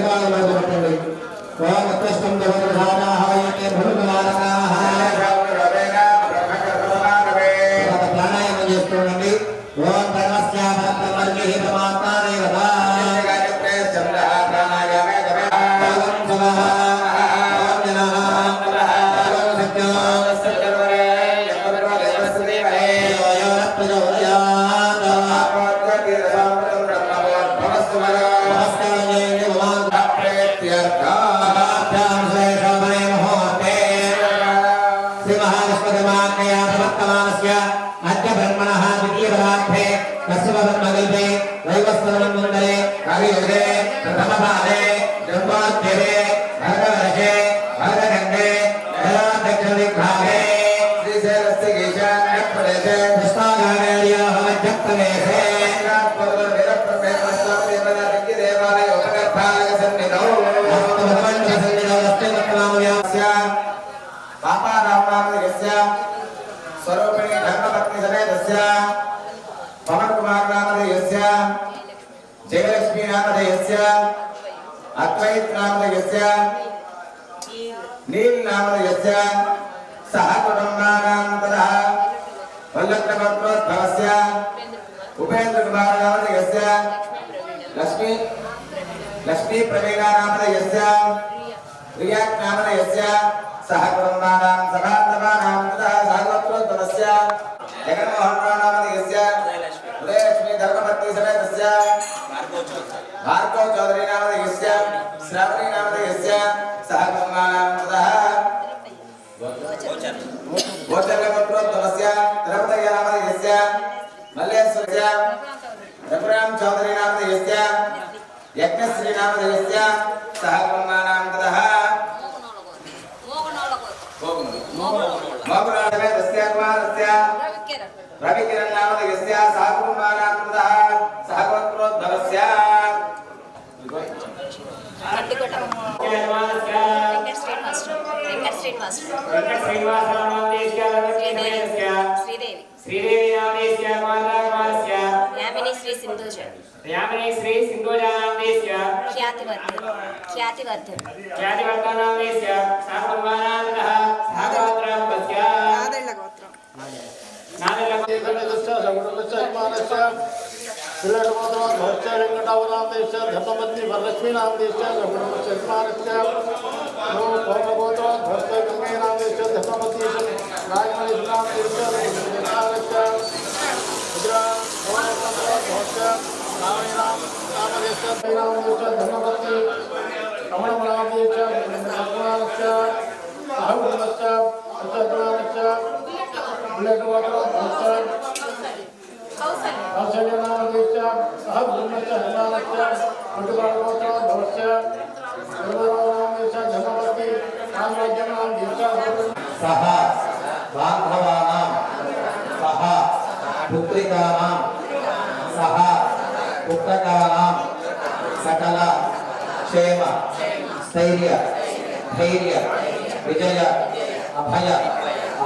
obrigado, सर्वाङ्गया समत्तमानस्य अद्यब्रह्मणः द्वितीयपदार्थे दशवन्मगल्पे दैवस्तवन्मण्डले कवियुगे प्रथमपादे ब्रह्माद्यरे भरतवर्षे भरतगङ्गे जलादक्षिणभागे श्रीशैलस्य केशान्यप्रदेशे कृष्णागारेयाः मध्यप्रदेशे స్వరూపిణి ధర్మపత్ని సమేతస్య పవన్ కుమార్ నామధేయస్య జయలక్ష్మీ నామధేయస్య అద్వైత్ నామధేయస్య నీల్ నామధేయస్య సహ కుటుంబానాం తదా వల్లగ్నగోత్రోద్భవస్య ఉపేంద్ర కుమార్ నామధేయస్య లక్ష్మీ లక్ష్మీ ప్రవీణ నామధేయస్య ప్రియాక్ నామధేయస్య సహ కుటుంబానాం భార్గవ్ చౌదరి నామధేయస్య శ్రావణి నామధేయస్య సహ కుటుంబానాం తదా గోచరగోత్రోద్భవస్య తిరుపతయ్య నామధేయస్య మల్లేశ్వరస్య రఘురామ్ చౌదరి నామధేయస్య యజ్ఞశ్రీ నామధేయస్య సహ కుటుంబానాం తదా మోగునాథవేదస్య కుమారస్య వెంకట స్ట్రీట్ వెంకట స్ట్రీట్ శ్రీదేవి శ్రీదేవి యామిని శ్రీ యామిని శ్రీ ఖ్యాతివర్ధన్ ఖ్యాతివర్ధన్ గోత్రం నాదల ధర్మపత్ని వరలక్ష్మీ నామదేశ్య రఘునామస్య కోమగోత్ర ధ్వస్త గంగే ధర్మపత్ని రాజమణి ధర్మపత్ని సహ బాంధవానాం సహ పుత్రికానాం సహ పుత్రకానాం సకల క్షేమ స్థైర్య ధైర్య విజయ అభయ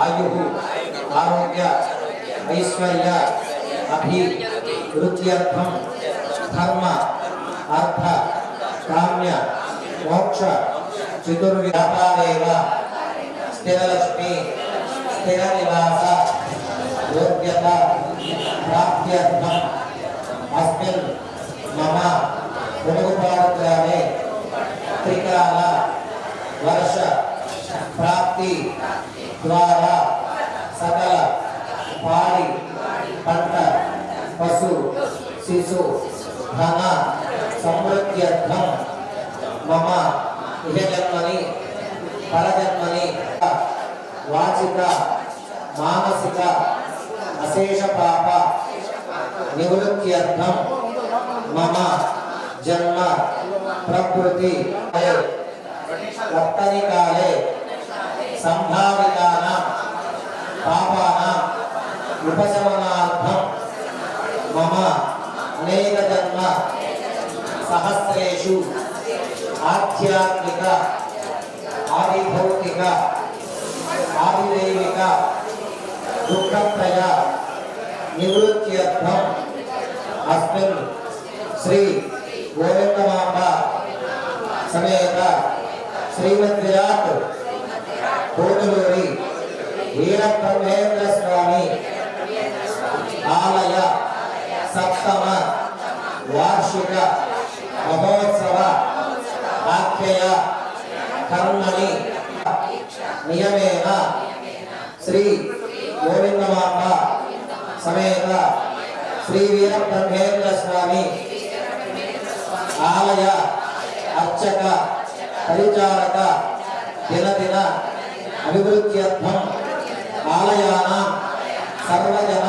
ఆయు ఆరోగ్య ఐశ్వర్య అభి వృత్యర్థం ధర్మ అర్థ కామ్య మోక్ష చతుర్వ్యాపారేవ స్థిరలక్ష్మి స్థిర నివాస యోగ్యత ప్రాప్త్యర్థం అస్మిన్ మమ మునుగుపాడు గ్రామే త్రికాల వర్ష ప్రాప్తి ద్వారా సకల పాడి పంట పశు శిశు ధన సమృద్ధ్యర్థం మమ ఇహజన్మని పరజన్మని వాచిక మానసిక అశేష పాప నివృత్త్యర్థం. మమ జన్మ ప్రకృతి వర్తనికాలే సంభావితానాం పాపానాం ఉపశమనార్థం. మమ అనేక జన్మ सहस्रेशु आध्यात्मिक, आदिभौतिक, आदिदैविक दुःखत्रय निवृत्त्यर्थम् अस्मिन् श्री गोविन्दमाम्ब समेत श्रीमद्विराट् कोटलूरि वीरब्रह्मेन्द्रस्वामी आलय सप्तम वार्षिक మహోత్సవ ఆఖ్యయ కర్మణి నియమేన శ్రీ గోవిందమాంబ సమేత శ్రీ వీరబ్రహ్మేంద్ర స్వామి ఆలయ అర్చక పరిచారక దినదిన అభివృద్ధ్యర్థం ఆలయాన సర్వజన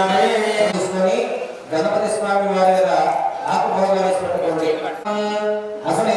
తీసుకొని గణపతి స్వామి వారి మీద ఆకుభోగాలు పెట్టుకోండి అసలు